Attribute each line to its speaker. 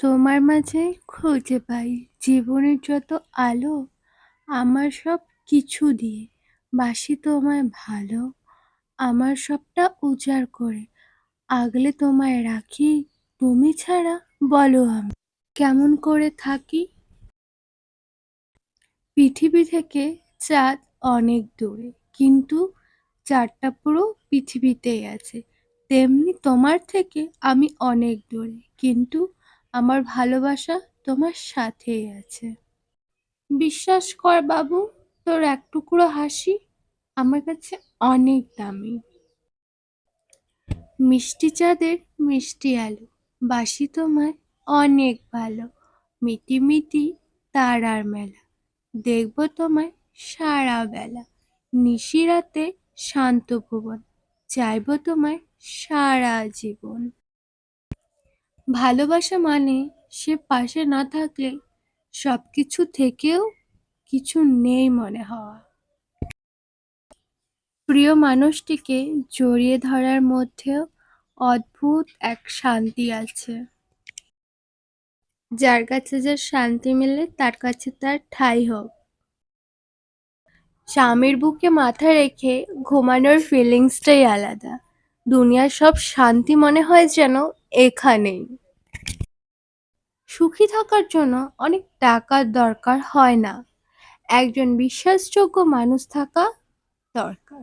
Speaker 1: তোমার মাঝে খুঁজে পাই জীবনের যত আলো, আমার সব কিছু দিয়ে। বাসি তোমায় ভালো, আমার সবটা উজাড় করে। আগলে তোমায় রাখি, তুমি ছাড়া বলো আমি কেমন করে থাকি? পৃথিবী থেকে চাঁদ অনেক দূরে, কিন্তু চাঁদটা পুরো পৃথিবীতেই আছে। তেমনি তোমার থেকে আমি অনেক দূরে, কিন্তু আমার ভালোবাসা তোমার সাথেই আছে। বিশ্বাস কর বাবু, তোর এক টুকরো হাসি আমার কাছে অনেক দামি। মিষ্টি চাঁদের মিষ্টি আলো বাসি তোমায় অনেক ভালো। মিটি মিটি তারার মেলা, দেখব তোমায় সারা বেলা। নিশিরাতে শান্ত ভুবন, চাইব তোমায় সারা জীবন। ভালোবাসা মানে সে পাশে না থাকলে সব কিছু থেকেও কিছু নেই মনে হওয়া। প্রিয় মানুষটিকে জড়িয়ে ধরার মধ্যেও অদ্ভুত এক শান্তি আছে। যার কাছে যার শান্তি মেলে, তার কাছে তার ঠাঁই হোক। স্বামীর বুকে মাথা রেখে ঘুমানোর ফিলিংসটাই আলাদা। দুনিয়ার সব শান্তি মনে হয় যেন এখানেই। সুখী থাকার জন্য অনেক টাকার দরকার হয় না। একজন বিশ্বাসযোগ্য মানুষ থাকা দরকার।